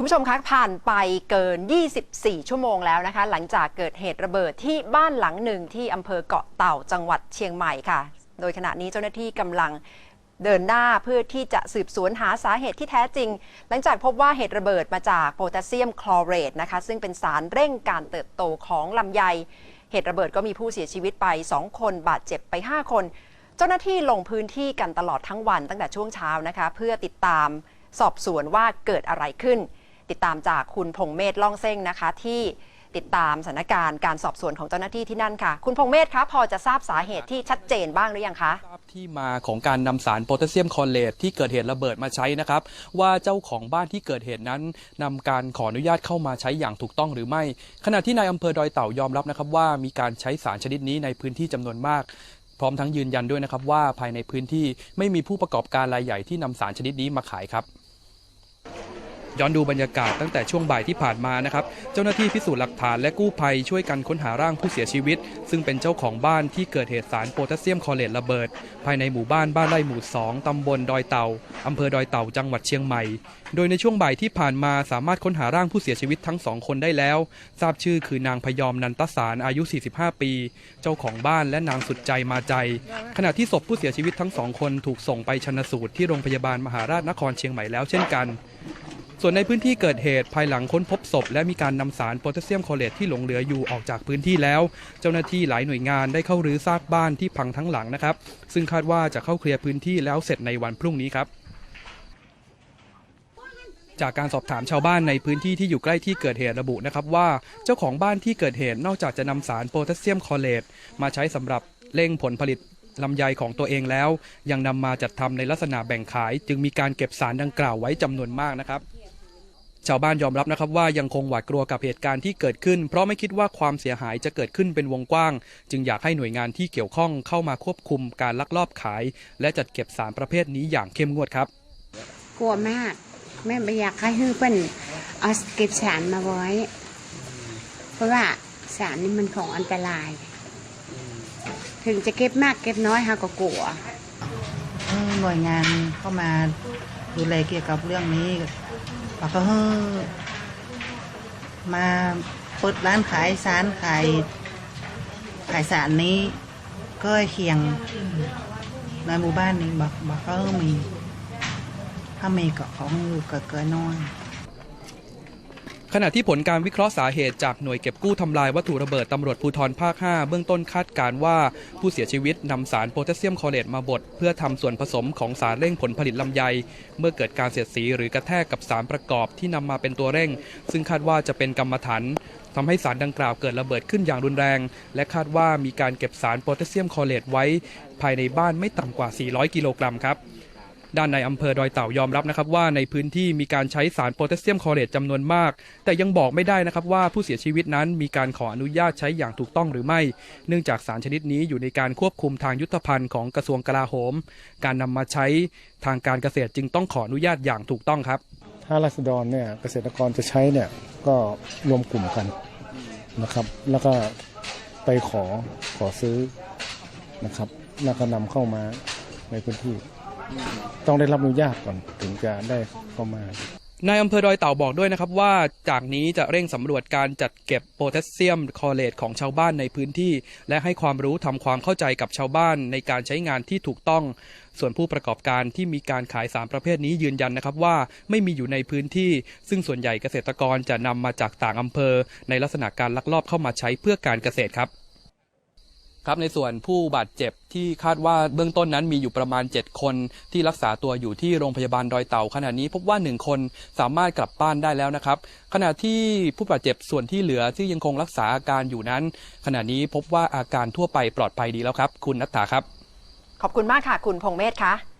คุณผู้ชมคะผ่านไปเกิน 24 ชั่วโมงแล้วนะคะ หลังจากเกิดเหตุระเบิดที่บ้านหลังหนึ่งที่อำเภอเกาะเต่าจังหวัดเชียงใหม่ค่ะ โดยขณะนี้เจ้าหน้าที่กำลังเดินหน้าเพื่อที่จะสืบสวนหาสาเหตุที่แท้จริง หลังจากพบว่าเหตุระเบิดมาจากโพแทสเซียมคลอเรตนะคะ ซึ่งเป็นสารเร่งการเติบโตของลำไย เหตุระเบิดก็มีผู้เสียชีวิตไป 2 คนบาดเจ็บไป 5 คน เจ้าหน้าที่ลงพื้นที่กันตลอดทั้งวันตั้งแต่ช่วงเช้านะคะ เพื่อติดตามสอบสวนว่าเกิดอะไรขึ้น ติดตามจากคุณพงเมธล่องเส้งนะคะ ที่ติดตามสถานการณ์การสอบสวนของเจ้าหน้าที่ที่นั่นค่ะ คุณพงเมธคะพอจะทราบสาเหตุที่ชัดเจนบ้างหรือยังคะทราบที่มาของการนำสารโพแทสเซียมคอเรตที่เกิดเหตุระเบิดมาใช้นะครับ ว่าเจ้าของบ้านที่เกิดเหตุนั้นนำการขออนุญาตเข้ามาใช้อย่างถูกต้องหรือไม่ ขณะที่นายอำเภอดอยเต่ายอมรับนะครับว่ามีการใช้สารชนิดนี้ในพื้นที่จำนวนมากพร้อมทั้งยืนยันด้วยนะครับว่าภายในพื้นที่ไม่มีผู้ประกอบการรายใหญ่ที่นำสารชนิดนี้มาขายครับ ย้อนดูบรรยากาศตั้งแต่ช่วงบ่ายที่ผ่านมานะครับ เจ้าหน้าที่พิสูจน์หลักฐานและกู้ภัยช่วยกันค้นหาร่างผู้เสียชีวิต ซึ่งเป็นเจ้าของบ้านที่เกิดเหตุสารโพแทสเซียมคลอเรตระเบิด ภายในหมู่บ้านบ้านไร่หมู่ 2 ตำบลดอยเต่าอำเภอดอยเต่าจังหวัดเชียงใหม่ โดยในช่วงบ่ายที่ผ่านมาสามารถค้นหาร่างผู้เสียชีวิตทั้งสองคนได้แล้ว ทราบชื่อคือนางพยอมนันตสารอายุ 45 ปี เจ้าของบ้านและนางสุดใจมาใจ ขณะที่ศพผู้เสียชีวิตทั้งสองคนถูกส่งไปชนสูตรที่โรงพยาบาลมหาราชนครเชียงใหม่แล้วเช่นกัน ส่วนในพื้นที่เกิดเหตุภายหลังค้นพบศพ และมีการนำสารโพแทสเซียมคลอเรตที่หลงเหลืออยู่ออกจากพื้นที่แล้ว เจ้าหน้าที่หลายหน่วยงานได้เข้ารื้อซากบ้านที่พังทั้งหลังนะครับ ซึ่งคาดว่าจะเข้าเคลียร์พื้นที่แล้วเสร็จในวันพรุ่งนี้ครับ จากการสอบถามชาวบ้านในพื้นที่ที่อยู่ใกล้ที่เกิดเหตุระบุนะครับว่าเจ้าของบ้านที่เกิดเหตุนอกจากจะนำสารโพแทสเซียมคลอเรตมาใช้สำหรับเร่งผลผลิตลำไยของตัวเองแล้ว ยังนำมาจัดทำในลักษณะแบ่งขาย จึงมีการเก็บสารดังกล่าวไว้จำนวนมากนะครับ ชาวบ้านยอมรับนะครับว่ายังคงหวาดกลัวกับเหตุการณ์ที่เกิดขึ้น เพราะไม่คิดว่าความเสียหายจะเกิดขึ้นเป็นวงกว้าง จึงอยากให้หน่วยงานที่เกี่ยวข้องเข้ามาควบคุมการลักลอบขาย และจัดเก็บสารประเภทนี้อย่างเข้มงวดครับ กลัวมากแม่ไม่อยากให้ฮือเปิ้นเอาเก็บสารมาไว้ เพราะว่าสารนี่มันของอันตราย ถึงจะเก็บมากเก็บน้อยฮะก็กลัวเออหน่วยงานเข้ามาดูแลเกี่ยวกับเรื่องนี้ แล้วก็เฮ้อมาเปิดร้านขายสารขายขายสารนี้ ก็เคียงในหมู่บ้านนี้บอกบอกก็มี ถ้ามีก็ของอยู่ก็เกินน้อย ขณะที่ผลการวิเคราะห์สาเหตุจากหน่วยเก็บกู้ทำลายวัตถุระเบิดตำรวจภูธรภาค 5 เบื้องต้นคาดการว่าผู้เสียชีวิตนำสารโพแทสเซียมคลอเรตมาบดเพื่อทำส่วนผสมของสารเร่งผลผลิตลำไย เมื่อเกิดการเสียดสีหรือกระแทกกับสารประกอบที่นำมาเป็นตัวเร่ง ซึ่งคาดว่าจะเป็นกรรมฐานทำให้สารดังกล่าวเกิดระเบิดขึ้นอย่างรุนแรง และคาดว่ามีการเก็บสารโพแทสเซียมคลอเรตไว้ ภายในบ้านไม่ต่ำกว่า 400 กิโลกรัมครับ ด้านในอำเภอดอยเต่ายอมรับนะครับว่าในพื้นที่มีการใช้สารโพแทสเซียมคลอเรตจำนวนมาก แต่ยังบอกไม่ได้นะครับว่าผู้เสียชีวิตนั้นมีการขออนุญาตใช้อย่างถูกต้องหรือไม่ เนื่องจากสารชนิดนี้อยู่ในการควบคุมทางยุทธภัณฑ์ของกระทรวงกลาโหม การนำมาใช้ทางการเกษตรจึงต้องขออนุญาตอย่างถูกต้องครับ ถ้ารัษฎรเนี่ยเกษตรกรจะใช้เนี่ยก็รวมกลุ่มกันนะครับ แล้วก็ไปขอขอซื้อนะครับ แล้วก็นำเข้ามาในพื้นที่ ต้องได้รับอนุญาตก่อนถึงจะได้เข้ามานายอำเภอดอยเต่าบอกด้วยนะครับว่าจากนี้จะเร่งสำรวจการจัดเก็บโพแทสเซียมคอเรตของชาวบ้านในพื้นที่ และให้ความรู้ทำความเข้าใจกับชาวบ้านในการใช้งานที่ถูกต้อง ส่วนผู้ประกอบการที่มีการขายสารประเภทนี้ยืนยันนะครับว่าไม่มีอยู่ในพื้นที่ ซึ่งส่วนใหญ่เกษตรกรจะนำมาจากต่างอำเภอ ในลักษณะการลักลอบเข้ามาใช้เพื่อการเกษตรครับ ครับในส่วนผู้บาดเจ็บที่คาดว่าเบื้องต้นนั้นมีอยู่ประมาณ 7 คนที่รักษาตัวอยู่ที่โรงพยาบาลดอยเต่าขณะนี้พบว่า 1 คนสามารถกลับบ้านได้แล้วนะครับ ขณะที่ผู้บาดเจ็บส่วนที่เหลือที่ยังคงรักษาอาการอยู่นั้น ขณะนี้พบว่าอาการทั่วไปปลอดภัยดีแล้วครับ คุณนัทธาครับ ขอบคุณมากค่ะ คุณพงเมธคะ